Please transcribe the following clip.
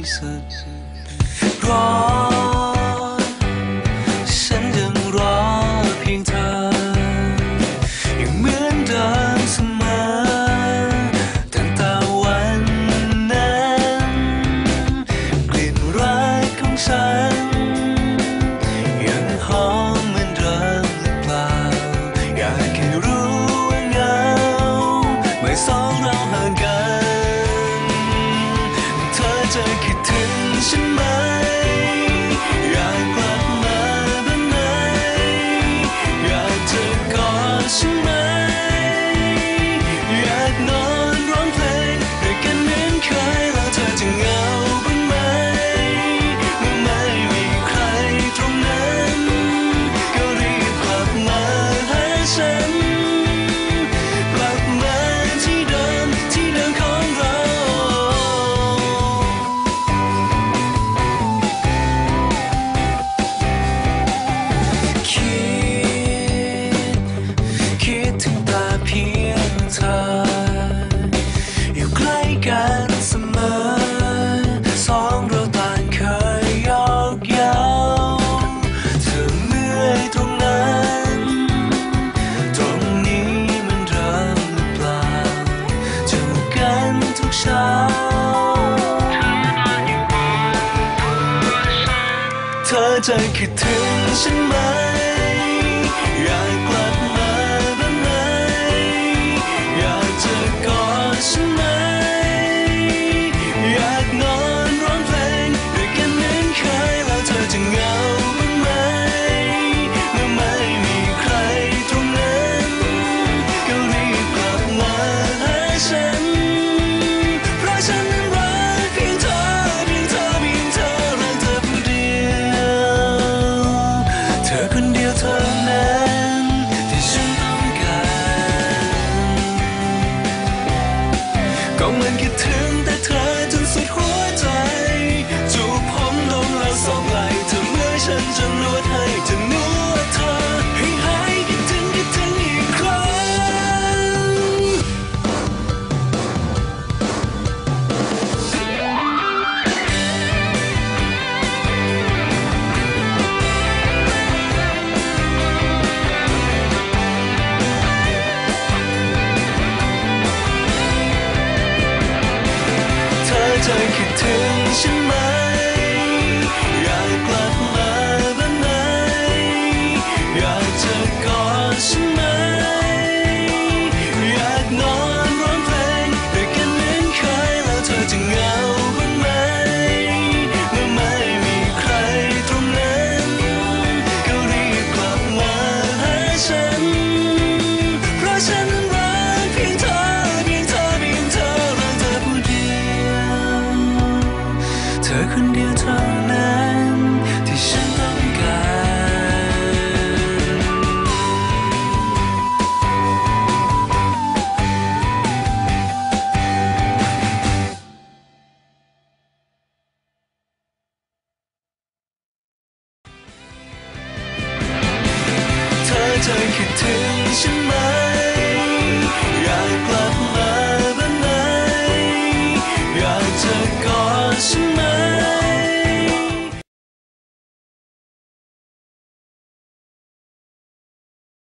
pieces. เธอจะคิดถึงฉันไหม เธคิดถึงฉันไหม เธอคิดถึงฉันไหม อยากกลับมาบ้างไหมอยากเจอกอดฉันไหม